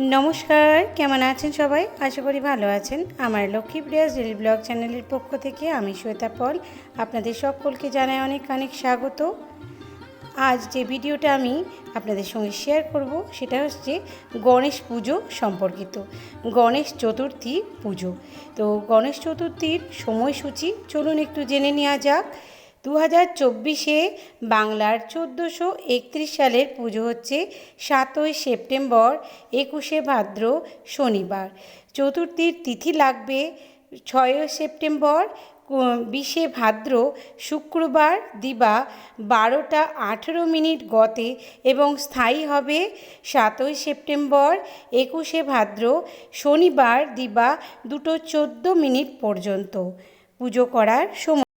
নমস্কার, কেমন আছেন সবাই? আশা করি ভালো আছেন। আমার লক্ষ্মী প্রিয়াস ডেলি ব্লগ চ্যানেলের পক্ষ থেকে আমি শ্বেতা পল। আপনাদের সকলকে জানাই অনেক অনেক স্বাগত। আজ যে ভিডিওটা আমি আপনাদের সঙ্গে শেয়ার করব, সেটা হচ্ছে গণেশ পুজো সম্পর্কিত। গণেশ চতুর্থী পুজো। তো গণেশ চতুর্থীর সময়সূচি চলুন একটু জেনে নেওয়া যাক। দু হাজার চব্বিশে বাংলার চোদ্দোশো একত্রিশ সালের পুজো হচ্ছে সাতই সেপ্টেম্বর, একুশে ভাদ্র শনিবার। চতুর্থীর তিথি লাগবে ছয়ই সেপ্টেম্বর বিশে ভাদ্র শুক্রবার, দিবা বারোটা আঠেরো মিনিট গতে এবং স্থায়ী হবে সাতই সেপ্টেম্বর, একুশে ভাদ্র শনিবার, দিবা দুটো চোদ্দ মিনিট পর্যন্ত। পুজো করার সময়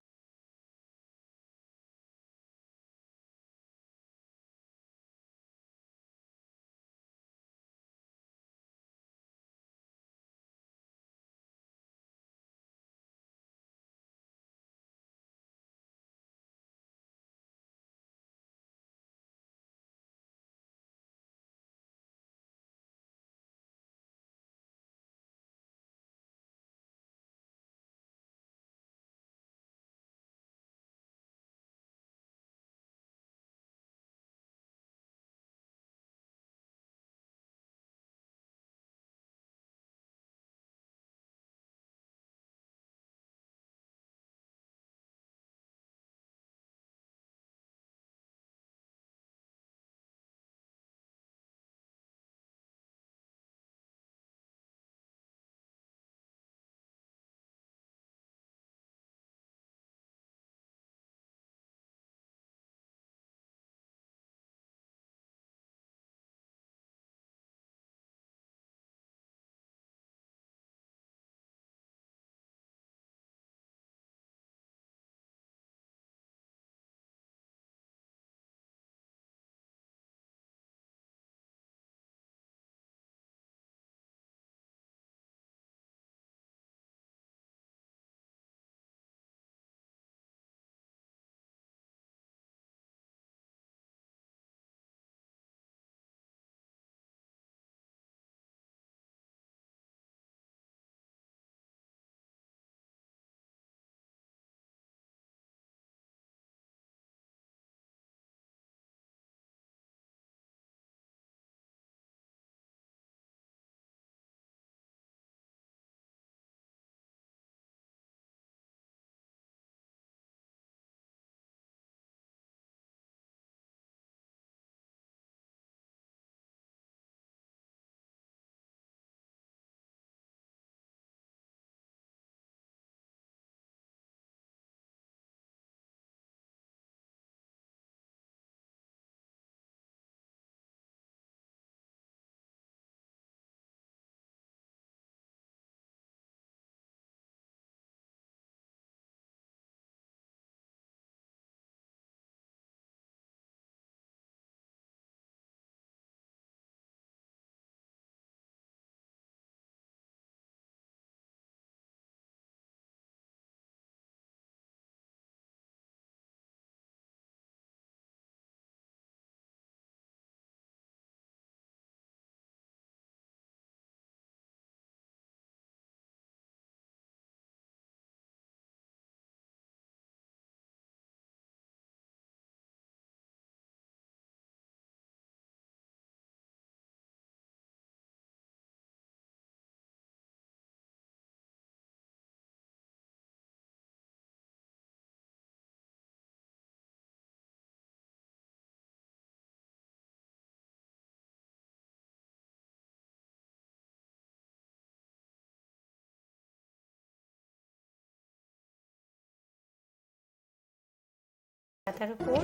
পাতার উপর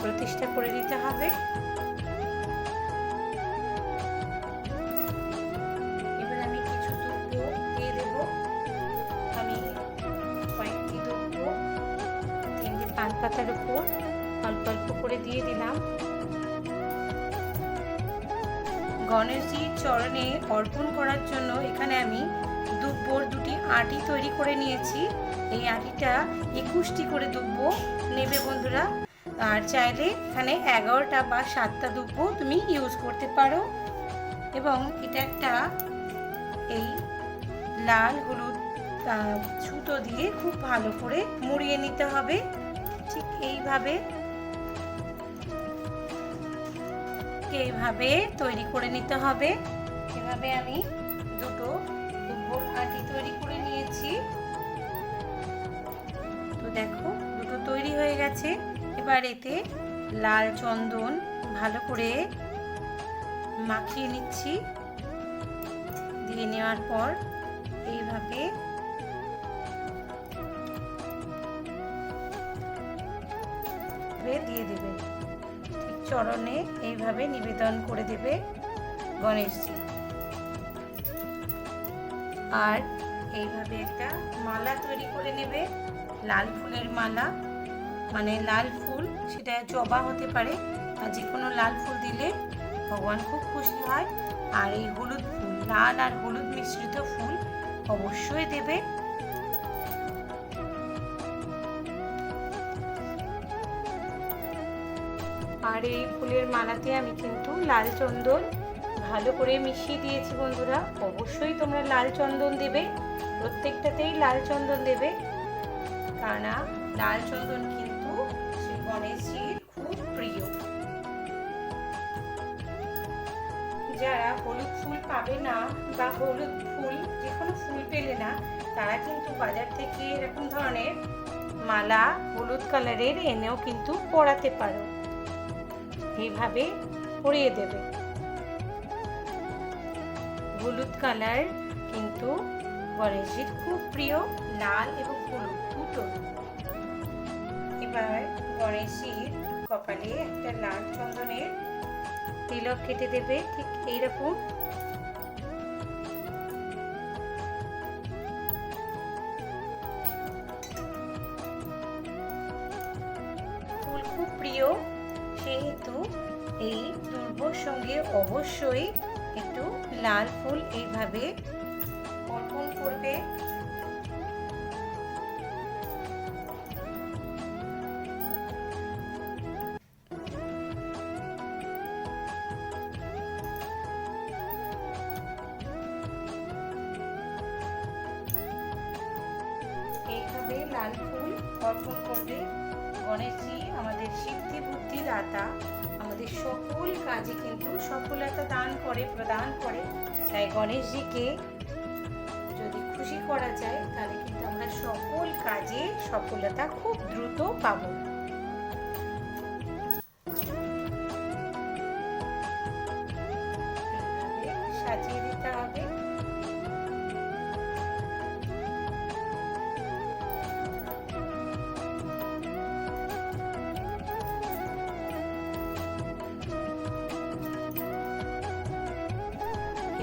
প্রতিষ্ঠা করে নিতে হবে। আমি কিছু দিয়ে আমি পান পাতার উপর অল্প অল্প করে দিয়ে দিলাম। গণেশজির চরণে অর্পণ করার জন্য এখানে আমি দুব্বর দুটি আটি তৈরি করে নিয়েছি। এই আটিটা একুশটি করে দুব্ব। নেবে বন্ধুরা। আর চাইলে এখানে এগারোটা বা সাতটা দুব্ব তুমি ইউজ করতে পারো। এবং এটা একটা এই লাল হলুদ সুতো দিয়ে খুব ভালো করে মুড়িয়ে নিতে হবে। ঠিক এইভাবে এইভাবে তৈরি করে নিতে হবে। এভাবে আমি দেখো, দুটো তৈরি হয়ে গেছে। এবার এতে লাল চন্দন ভালো করে মাখিয়ে নিচ্ছি। দিয়ে নেওয়ার পর এইভাবে দিয়ে দেবে। ঠিক চরণে এইভাবে নিবেদন করে দেবে গণেশজি আর এইভাবে একটা মালা তৈরি করে নেবে। লাল ফুলের মালা মানে লাল ফুল, সেটা জবা হতে পারে আর যে কোনো লাল ফুল দিলে ভগবান খুব খুশি হয়। আর এই হলুদ ফুল, লাল আর হলুদ মিশ্রিত ফুল অবশ্যই দেবে। আর এই ফুলের মালাতে আমি কিন্তু লাল চন্দন ভালো করে মিশিয়ে দিয়েছি বন্ধুরা। অবশ্যই তোমরা লাল চন্দন দেবে, প্রত্যেকটাতেই লাল চন্দন দেবে। কারণ লাল চন্দন কিন্তু শ্রী গণেশজির খুব প্রিয়। যারা হলুদ ফুল পাবে না বা হলুদ ফুল যে কোনো ফুল পেলে না, তারা কিন্তু বাজার থেকে এরকম ধরনের মালা হলুদ কালারের এনেও কিন্তু পরাতে পারো। এইভাবে পরিয়ে দেবে। হলুদ কালার কিন্তু গণেশজির খুব প্রিয়, লাল এবং এবার গণেশজির কপালে একটা লাল চন্দনের তিলক কেটে দেবে, ঠিক এইরকম। ফুল খুব প্রিয়, সেহেতু এই দুর্বর সঙ্গে অবশ্যই একটু লাল ফুল এইভাবে লাল ফুল অর্পণ করবে গণেশজি, আমাদের সিদ্ধি বুদ্ধি দাতা আমাদের সকল কাজে কিন্তু সফলতা দান করে, প্রদান করে। তাই গণেশজিকে যদি খুশি করা যায়, তাহলে কিন্তু আমরা সকল কাজে সফলতা খুব দ্রুত পাবো। সাজিয়ে দিতে হবে।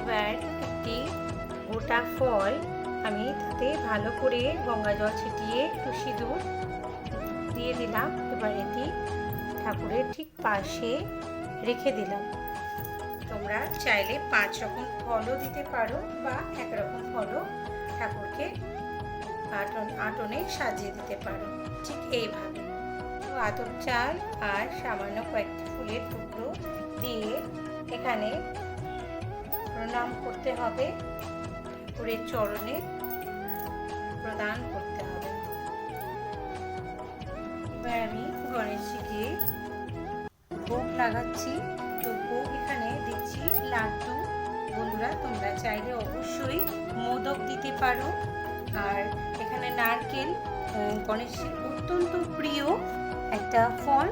এবার একটি গোটা ফল আমি তাতে ভালো করে গঙ্গা জল ছিটিয়ে একটু দুধ দিয়ে দিলাম। এবার এটি ঠাকুরের ঠিক পাশে রেখে দিলাম। তোমরা চাইলে পাঁচ রকম ফলও দিতে পারো বা এক রকম ফলও ঠাকুরকে আটন, আটনে সাজিয়ে দিতে পারো। ঠিক এইভাবে। তো আতপ চাল আর সামান্য কয়েকটি ফুলের টুকরো দিয়ে এখানে প্রণাম করতে হবে। ঠাকুরের চরণে প্রদান করতে হবে। এবার আমি গণেশজিকে ভোগ লাগাচ্ছি। তো ভোগ এখানে দিচ্ছি। লাড্ডু। বন্ধুরা, তোমরা চাইলে অবশ্যই মোদক দিতে পারো। আর এখানে নারকেল গণেশজির অত্যন্ত প্রিয় একটা ফল।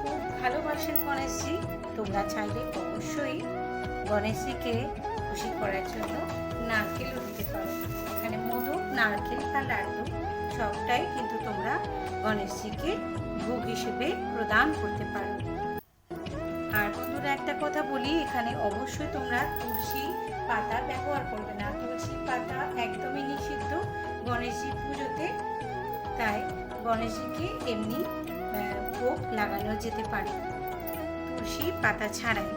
খুব ভালোবাসেন গণেশজি। তোমরা চাইলে অবশ্যই গণেশজিকে খুশি করার জন্য নারকেলও দিতে পারো। এখানে মধু, নারকেল বা লাড্ডু সবটাই কিন্তু তোমরা গণেশজিকে ভোগ হিসেবে প্রদান করতে পারো। আর বন্ধুরা একটা কথা বলি, এখানে অবশ্যই তোমরা তুলসী পাতা ব্যবহার করবে না। তুলসী পাতা একদমই নিষিদ্ধ গণেশজি পুজোতে। তাই গণেশজিকে এমনি ভোগ লাগানো যেতে পারে। তুলসী পাতা ছাড়াই।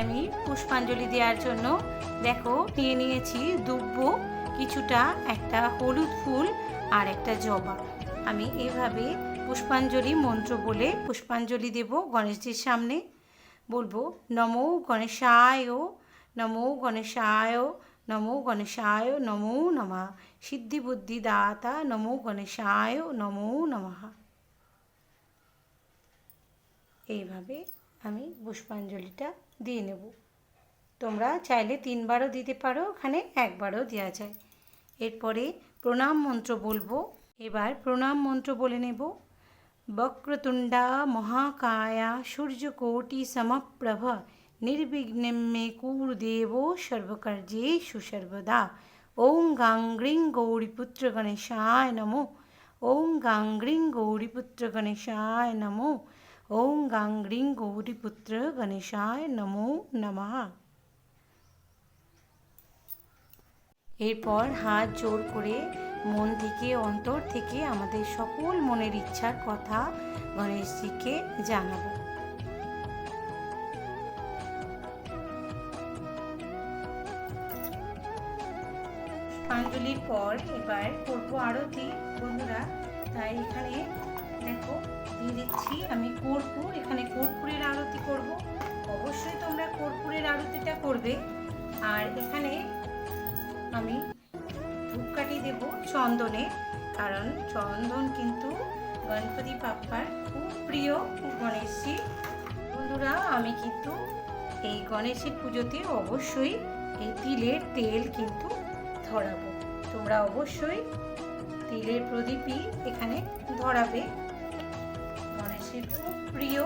আমি পুষ্পাঞ্জলি দেওয়ার জন্য, দেখো, নিয়ে নিয়েছি দুব্ব, কিছুটা একটা হলুদ ফুল আর একটা জবা। আমি এভাবে পুষ্পাঞ্জলি মন্ত্র বলে পুষ্পাঞ্জলি দেব গণেশজির সামনে। বলব, নমো গণেশায় নমো গণেশায় নমো গণেশায়, নমো নমঃ। সিদ্ধি বুদ্ধি দাতা নমো গণেশায়, নমো নমঃ। এইভাবে আমি পুষ্পাঞ্জলিটা দিয়ে নেব। তোমরা চাইলে তিনবারও দিতে পারো ওখানে একবারও দেওয়া যায়। এরপরে প্রণাম মন্ত্র বলব। এবার প্রণাম মন্ত্র বলে নেব। বক্রতুণ্ডা মহাকায়া সূর্যকোটি সমপ্রভ নির্বিঘ্নম মে কুরুদেব সর্বকার্যেষু সুসর্বদা। ওং গাং গ্রিং গৌরীপুত্র গণেশায় নমো। ওং গাং গ্রিং গৌরীপুত্র গণেশায় নমো। ওং গাং গ্রিং গৌরীপুত্র গণেশায় নমো নমঃ এরপর হাত জোর করে মন থেকে, অন্তর থেকে আমাদের সকল মনের ইচ্ছার কথা গণেশজিকে জানাব। পুষ্পাঞ্জলির পর এবার করব আরতি। বন্ধুরা, তাই এখানে দেখো, দিয়ে দিচ্ছি, আমি কর্পূর, এখানে কর্পূরের আরতি করব। অবশ্যই তোমরা কর্পূরের আরতিটা করবে। আর এখানে আমি ধূপকাঠি দেব চন্দনে, কারণ চন্দন কিন্তু গণপতি বাপ্পার খুব প্রিয় গণেশজি। বন্ধুরা, আমি কিন্তু এই গণেশের পুজোতে অবশ্যই এই তিলের তেল কিন্তু ধরাবো। তোমরা অবশ্যই তিলের প্রদীপই এখানে ধরাবে। খুব প্রিয়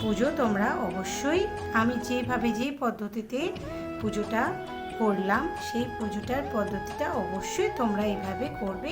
পুজো তোমরা অবশ্যই, আমি যেভাবে যে পদ্ধতিতে পুজোটা করলাম, সেই পুজোটার পদ্ধতিটা অবশ্যই তোমরা এভাবে করবে।